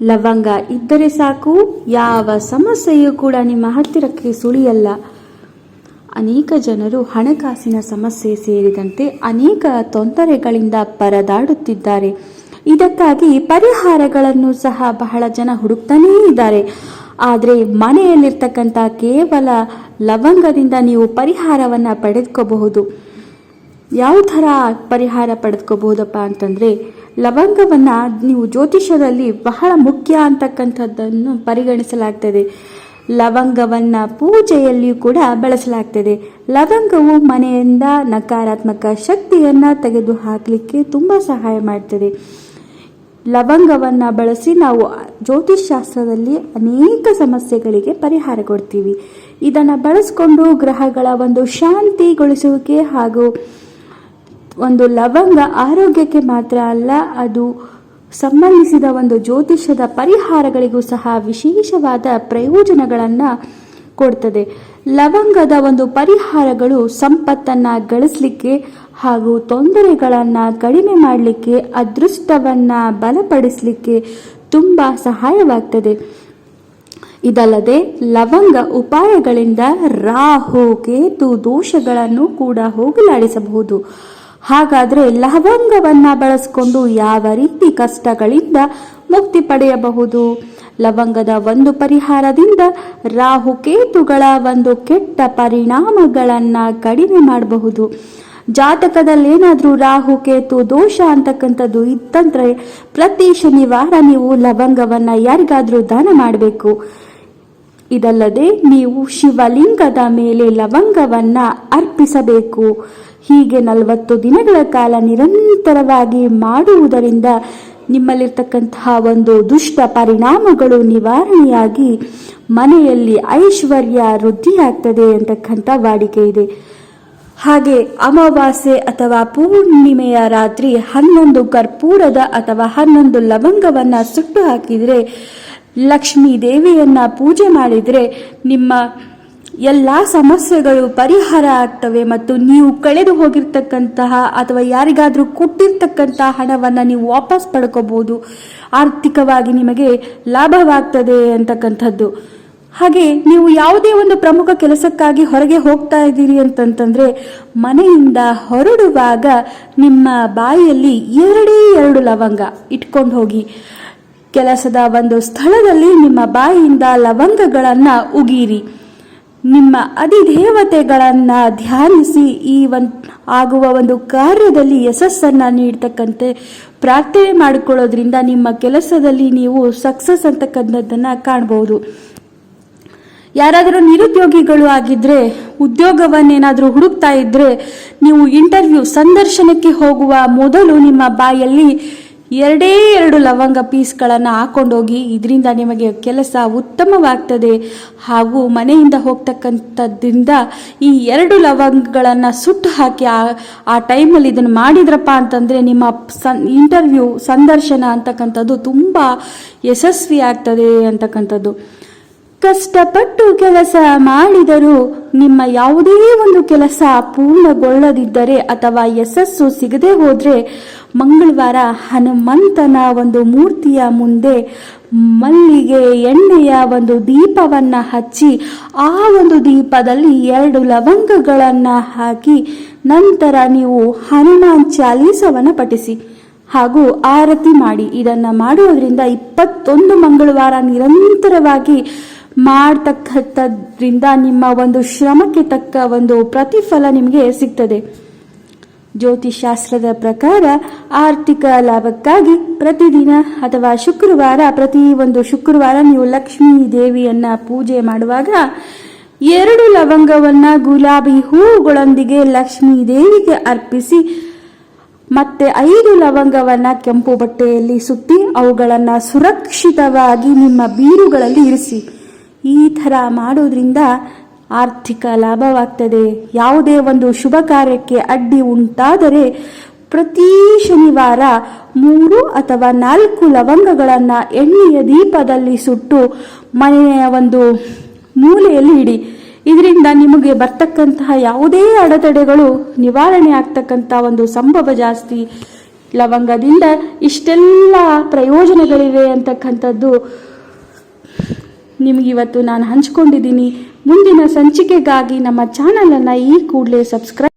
ಲವಂಗ ಇದ್ದರೆ ಸಾಕು, ಯಾವ ಸಮಸ್ಯೆಯೂ ಕೂಡ ನಿಮ್ಮ ಹತ್ತಿರಕ್ಕೆ ಸುಳಿಯಲ್ಲ. ಅನೇಕ ಜನರು ಹಣಕಾಸಿನ ಸಮಸ್ಯೆ ಸೇರಿದಂತೆ ಅನೇಕ ತೊಂದರೆಗಳಿಂದ ಪರದಾಡುತ್ತಿದ್ದಾರೆ. ಇದಕ್ಕಾಗಿ ಪರಿಹಾರಗಳನ್ನು ಸಹ ಬಹಳ ಜನ ಹುಡುಕ್ತಾನೇ ಇದ್ದಾರೆ. ಆದರೆ ಮನೆಯಲ್ಲಿರ್ತಕ್ಕಂಥ ಕೇವಲ ಲವಂಗದಿಂದ ನೀವು ಪರಿಹಾರವನ್ನು ಪಡೆದುಕೋಬಹುದು. ಯಾವ ಥರ ಪರಿಹಾರ ಪಡೆದುಕೋಬಹುದಪ್ಪ ಅಂತಂದರೆ ಲವಂಗವನ್ನು ನೀವು ಜ್ಯೋತಿಷ್ಯದಲ್ಲಿ ಬಹಳ ಮುಖ್ಯ ಅಂತಕ್ಕಂಥದ್ದನ್ನು ಪರಿಗಣಿಸಲಾಗ್ತದೆ. ಲವಂಗವನ್ನು ಪೂಜೆಯಲ್ಲಿಯೂ ಕೂಡ ಬಳಸಲಾಗ್ತದೆ. ಲವಂಗವು ಮನೆಯಿಂದ ನಕಾರಾತ್ಮಕ ಶಕ್ತಿಯನ್ನು ತೆಗೆದುಹಾಕಲಿಕ್ಕೆ ತುಂಬ ಸಹಾಯ ಮಾಡ್ತದೆ. ಲವಂಗವನ್ನು ಬಳಸಿ ನಾವು ಜ್ಯೋತಿಷ್ಶಾಸ್ತ್ರದಲ್ಲಿ ಅನೇಕ ಸಮಸ್ಯೆಗಳಿಗೆ ಪರಿಹಾರ ಕೊಡ್ತೀವಿ. ಇದನ್ನು ಬಳಸಿಕೊಂಡು ಗ್ರಹಗಳ ಒಂದು ಶಾಂತಿಗೊಳಿಸುವಿಕೆ ಹಾಗೂ ಒಂದು ಲವಂಗ ಆರೋಗ್ಯಕ್ಕೆ ಮಾತ್ರ ಅಲ್ಲ, ಅದು ಸಂಬಂಧಿಸಿದ ಒಂದು ಜ್ಯೋತಿಷ್ಯದ ಪರಿಹಾರಗಳಿಗೂ ಸಹ ವಿಶೇಷವಾದ ಪ್ರಯೋಜನಗಳನ್ನು ಕೊಡ್ತದೆ. ಲವಂಗದ ಒಂದು ಪರಿಹಾರಗಳು ಸಂಪತ್ತನ್ನು ಗಳಿಸಲಿಕ್ಕೆ ಹಾಗೂ ತೊಂದರೆಗಳನ್ನು ಕಡಿಮೆ ಮಾಡಲಿಕ್ಕೆ, ಅದೃಷ್ಟವನ್ನು ಬಲಪಡಿಸಲಿಕ್ಕೆ ತುಂಬ ಸಹಾಯವಾಗ್ತದೆ. ಇದಲ್ಲದೆ ಲವಂಗ ಉಪಾಯಗಳಿಂದ ರಾಹು, ಕೇತು ದೋಷಗಳನ್ನು ಕೂಡ ಹೋಗಲಾಡಿಸಬಹುದು. ಹಾಗಾದರೆ ಲವಂಗವನ್ನು ಬಳಸಿಕೊಂಡು ಯಾವ ರೀತಿ ಕಷ್ಟಗಳಿಂದ ಮುಕ್ತಿ ಪಡೆಯಬಹುದು? ಲವಂಗದ ಒಂದು ಪರಿಹಾರದಿಂದ ರಾಹು ಕೇತುಗಳ ಒಂದು ಕೆಟ್ಟ ಪರಿಣಾಮಗಳನ್ನು ಕಡಿಮೆ ಮಾಡಬಹುದು. ಜಾತಕದಲ್ಲಿ ಏನಾದರೂ ರಾಹು ಕೇತು ದೋಷ ಅಂತಕ್ಕಂಥದ್ದು ಇತ್ತಂದ್ರೆ ಪ್ರತಿ ಶನಿವಾರ ನೀವು ಲವಂಗವನ್ನು ಯಾರಿಗಾದರೂ ದಾನ ಮಾಡಬೇಕು. ಇದಲ್ಲದೆ ನೀವು ಶಿವಲಿಂಗದ ಮೇಲೆ ಲವಂಗವನ್ನ ಅರ್ಪಿಸಬೇಕು. ಹೀಗೆ ನಲವತ್ತು ದಿನಗಳ ಕಾಲ ನಿರಂತರವಾಗಿ ಮಾಡುವುದರಿಂದ ನಿಮ್ಮಲ್ಲಿರ್ತಕ್ಕಂತಹ ಒಂದು ದುಷ್ಟ ಪರಿಣಾಮಗಳು ನಿವಾರಣೆಯಾಗಿ ಮನೆಯಲ್ಲಿ ಐಶ್ವರ್ಯ ವೃದ್ಧಿಯಾಗ್ತದೆ ಅಂತಕ್ಕಂಥ ವಾಡಿಕೆ ಇದೆ. ಹಾಗೆ ಅಮಾವಾಸ್ಯೆ ಅಥವಾ ಪೂರ್ಣಿಮೆಯ ರಾತ್ರಿ ಹನ್ನೊಂದು ಕರ್ಪೂರದ ಅಥವಾ ಹನ್ನೊಂದು ಲವಂಗವನ್ನ ಸುಟ್ಟು ಹಾಕಿದರೆ ಲಕ್ಷ್ಮೀ ದೇವಿಯನ್ನ ಪೂಜೆ ಮಾಡಿದರೆ ನಿಮ್ಮ ಎಲ್ಲ ಸಮಸ್ಯೆಗಳು ಪರಿಹಾರ ಆಗ್ತವೆ ಮತ್ತು ನೀವು ಕಳೆದು ಹೋಗಿರ್ತಕ್ಕಂತಹ ಅಥವಾ ಯಾರಿಗಾದರೂ ಕೊಟ್ಟಿರ್ತಕ್ಕಂತಹ ಹಣವನ್ನು ನೀವು ವಾಪಸ್ ಪಡ್ಕೋಬಹುದು. ಆರ್ಥಿಕವಾಗಿ ನಿಮಗೆ ಲಾಭವಾಗ್ತದೆ ಅಂತಕ್ಕಂಥದ್ದು. ಹಾಗೆ ನೀವು ಯಾವುದೇ ಒಂದು ಪ್ರಮುಖ ಕೆಲಸಕ್ಕಾಗಿ ಹೊರಗೆ ಹೋಗ್ತಾ ಇದ್ದೀರಿ ಅಂತಂತಂದ್ರೆ ಮನೆಯಿಂದ ಹೊರಡುವಾಗ ನಿಮ್ಮ ಬಾಯಿಯಲ್ಲಿ ಎರಡೇ ಎರಡು ಲವಂಗ ಇಟ್ಕೊಂಡು ಹೋಗಿ. ಕೆಲಸದ ಒಂದು ಸ್ಥಳದಲ್ಲಿ ನಿಮ್ಮ ಬಾಯಿಯಿಂದ ಲವಂಗಗಳನ್ನು ಉಗಿರಿ. ನಿಮ್ಮ ಅಧಿದೇವತೆಗಳನ್ನ ಧ್ಯಾನಿಸಿ ಈ ಒಂದು ಆಗುವ ಒಂದು ಕಾರ್ಯದಲ್ಲಿ ಯಶಸ್ಸನ್ನ ನೀಡ್ತಕ್ಕಂತೆ ಪ್ರಾರ್ಥನೆ ಮಾಡಿಕೊಳ್ಳೋದ್ರಿಂದ ನಿಮ್ಮ ಕೆಲಸದಲ್ಲಿ ನೀವು ಸಕ್ಸಸ್ ಅಂತಕ್ಕಂಥದ್ದನ್ನು ಕಾಣಬಹುದು ಯಾರಾದರೂ ನಿರುದ್ಯೋಗಿಗಳು ಆಗಿದ್ರೆ, ಉದ್ಯೋಗವನ್ನೇನಾದರೂ ಹುಡುಕ್ತಾ ಇದ್ದರೆ ನೀವು ಇಂಟರ್ವ್ಯೂ ಸಂದರ್ಶನಕ್ಕೆ ಹೋಗುವ ಮೊದಲು ನಿಮ್ಮ ಬಾಯಲ್ಲಿ ಎರಡೇ ಎರಡು ಲವಂಗ ಪೀಸ್ಗಳನ್ನು ಹಾಕೊಂಡೋಗಿ ಇದರಿಂದ ನಿಮಗೆ ಕೆಲಸ ಉತ್ತಮವಾಗ್ತದೆ. ಹಾಗೂ ಮನೆಯಿಂದ ಹೋಗ್ತಕ್ಕಂಥದ್ರಿಂದ ಈ ಎರಡು ಲವಂಗಗಳನ್ನು ಸುಟ್ಟು ಹಾಕಿ ಆ ಆ ಟೈಮಲ್ಲಿ ಇದನ್ನು ಮಾಡಿದ್ರಪ್ಪ ಅಂತಂದರೆ ನಿಮ್ಮ ಸನ್, ಇಂಟರ್ವ್ಯೂ, ಸಂದರ್ಶನ ಅಂತಕ್ಕಂಥದ್ದು ತುಂಬ ಯಶಸ್ವಿ ಆಗ್ತದೆ ಅಂತಕ್ಕಂಥದ್ದು. ಕಷ್ಟಪಟ್ಟು ಕೆಲಸ ಮಾಡಿದರೂ ನಿಮ್ಮ ಯಾವುದೇ ಒಂದು ಕೆಲಸ ಪೂರ್ಣಗೊಳ್ಳದಿದ್ದರೆ ಅಥವಾ ಯಶಸ್ಸು ಸಿಗದೆ ಹೋದರೆ ಮಂಗಳವಾರ ಹನುಮಂತನ ಒಂದು ಮೂರ್ತಿಯ ಮುಂದೆ ಮಲ್ಲಿಗೆ ಎಣ್ಣೆಯ ಒಂದು ದೀಪವನ್ನು ಹಚ್ಚಿ ಆ ಒಂದು ದೀಪದಲ್ಲಿ ಎರಡು ಲವಂಗಗಳನ್ನು ಹಾಕಿ ನಂತರ ನೀವು ಹನುಮಾನ್ ಚಾಲೀಸವನ್ನು ಪಠಿಸಿ ಹಾಗೂ ಆರತಿ ಮಾಡಿ. ಇದನ್ನು ಮಾಡುವುದರಿಂದ ಇಪ್ಪತ್ತೊಂದು ಮಂಗಳವಾರ ನಿರಂತರವಾಗಿ ಮಾಡ್ತಕ್ಕಂಥದ್ರಿಂದ ನಿಮ್ಮ ಒಂದು ಶ್ರಮಕ್ಕೆ ತಕ್ಕ ಒಂದು ಪ್ರತಿಫಲ ನಿಮಗೆ ಸಿಗ್ತದೆ. ಜ್ಯೋತಿಷಾಸ್ತ್ರದ ಪ್ರಕಾರ ಆರ್ಥಿಕ ಲಾಭಕ್ಕಾಗಿ ಪ್ರತಿದಿನ ಅಥವಾ ಶುಕ್ರವಾರ, ಪ್ರತಿ ಒಂದು ಶುಕ್ರವಾರ ನೀವು ಲಕ್ಷ್ಮೀ ದೇವಿಯನ್ನ ಪೂಜೆ ಮಾಡುವಾಗ ಎರಡು ಲವಂಗವನ್ನ ಗುಲಾಬಿ ಹೂಗಳೊಂದಿಗೆ ಲಕ್ಷ್ಮೀ ದೇವಿಗೆ ಅರ್ಪಿಸಿ, ಮತ್ತೆ ಐದು ಲವಂಗವನ್ನ ಕೆಂಪು ಬಟ್ಟೆಯಲ್ಲಿ ಸುತ್ತಿ ಅವುಗಳನ್ನು ಸುರಕ್ಷಿತವಾಗಿ ನಿಮ್ಮ ಬೀರುಗಳಲ್ಲಿ ಇರಿಸಿ. ಈ ಥರ ಮಾಡೋದ್ರಿಂದ ಆರ್ಥಿಕ ಲಾಭವಾಗ್ತದೆ. ಯಾವುದೇ ಒಂದು ಶುಭ ಕಾರ್ಯಕ್ಕೆ ಅಡ್ಡಿ ಉಂಟಾದರೆ ಪ್ರತಿ ಶನಿವಾರ ಮೂರು ಅಥವಾ ನಾಲ್ಕು ಲವಂಗಗಳನ್ನು ಎಣ್ಣೆಯ ದೀಪದಲ್ಲಿ ಸುಟ್ಟು ಮನೆಯ ಒಂದು ಮೂಲೆಯಲ್ಲಿ ಇಡಿ. ಇದರಿಂದ ನಿಮಗೆ ಬರ್ತಕ್ಕಂತಹ ಯಾವುದೇ ಅಡೆತಡೆಗಳು ನಿವಾರಣೆ ಆಗ್ತಕ್ಕಂಥ ಒಂದು ಸಂಭವ ಜಾಸ್ತಿ. ಲವಂಗದಿಂದ ಇಷ್ಟೆಲ್ಲ ಪ್ರಯೋಜನಗಳಿವೆ ಅಂತಕ್ಕಂಥದ್ದು ನಿಮಗಿವತ್ತು ನಾನು ಹಂಚ್ಕೊಂಡಿದ್ದೀನಿ. ಮುಂದಿನ ಸಂಚಿಕೆಗಾಗಿ ನಮ್ಮ ಚಾನಲನ್ನು ಈ ಕೂಡಲೇ ಸಬ್ಸ್ಕ್ರೈಬ್